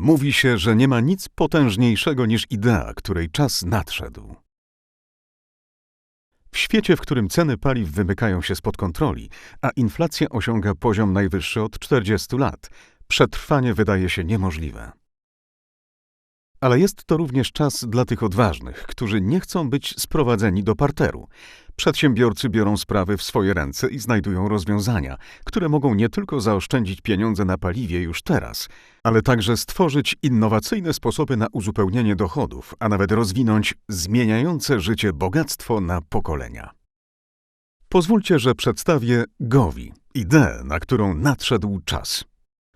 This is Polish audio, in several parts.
Mówi się, że nie ma nic potężniejszego niż idea, której czas nadszedł. W świecie, w którym ceny paliw wymykają się spod kontroli, a inflacja osiąga poziom najwyższy od 40 lat, przetrwanie wydaje się niemożliwe. Ale jest to również czas dla tych odważnych, którzy nie chcą być sprowadzeni do parteru. Przedsiębiorcy biorą sprawy w swoje ręce i znajdują rozwiązania, które mogą nie tylko zaoszczędzić pieniądze na paliwie już teraz, ale także stworzyć innowacyjne sposoby na uzupełnienie dochodów, a nawet rozwinąć zmieniające życie bogactwo na pokolenia. Pozwólcie, że przedstawię Gowi, ideę, na którą nadszedł czas.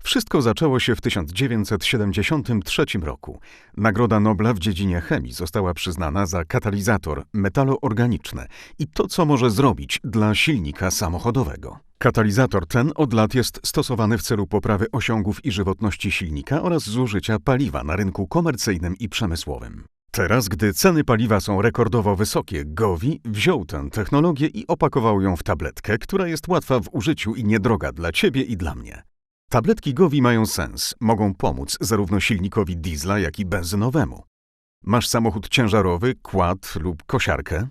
Wszystko zaczęło się w 1973 roku. Nagroda Nobla w dziedzinie chemii została przyznana za katalizator metaloorganiczne i to, co może zrobić dla silnika samochodowego. Katalizator ten od lat jest stosowany w celu poprawy osiągów i żywotności silnika oraz zużycia paliwa na rynku komercyjnym i przemysłowym. Teraz, gdy ceny paliwa są rekordowo wysokie, Govi wziął tę technologię i opakował ją w tabletkę, która jest łatwa w użyciu i niedroga dla ciebie i dla mnie. Tabletki Govi mają sens, mogą pomóc zarówno silnikowi diesla, jak i benzynowemu. Masz samochód ciężarowy, quad lub kosiarkę?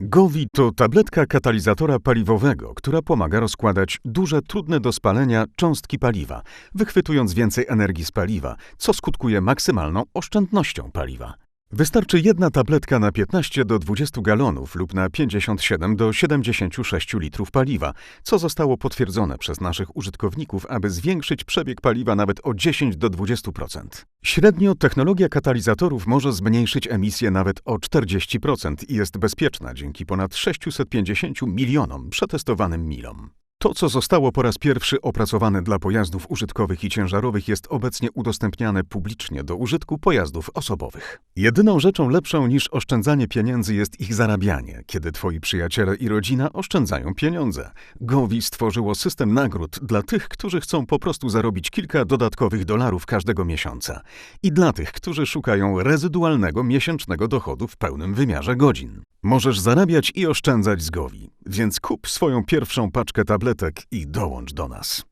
Govi to tabletka katalizatora paliwowego, która pomaga rozkładać duże, trudne do spalenia cząstki paliwa, wychwytując więcej energii z paliwa, co skutkuje maksymalną oszczędnością paliwa. Wystarczy jedna tabletka na 15 do 20 galonów lub na 57 do 76 litrów paliwa, co zostało potwierdzone przez naszych użytkowników, aby zwiększyć przebieg paliwa nawet o 10 do 20%. Średnio technologia katalizatorów może zmniejszyć emisję nawet o 40% i jest bezpieczna dzięki ponad 650 milionom przetestowanym milom. To, co zostało po raz pierwszy opracowane dla pojazdów użytkowych i ciężarowych, jest obecnie udostępniane publicznie do użytku pojazdów osobowych. Jedyną rzeczą lepszą niż oszczędzanie pieniędzy jest ich zarabianie, kiedy twoi przyjaciele i rodzina oszczędzają pieniądze. Govi stworzyło system nagród dla tych, którzy chcą po prostu zarobić kilka dodatkowych dolarów każdego miesiąca i dla tych, którzy szukają rezydualnego miesięcznego dochodu w pełnym wymiarze godzin. Możesz zarabiać i oszczędzać z Govi, więc kup swoją pierwszą paczkę tabletek i dołącz do nas.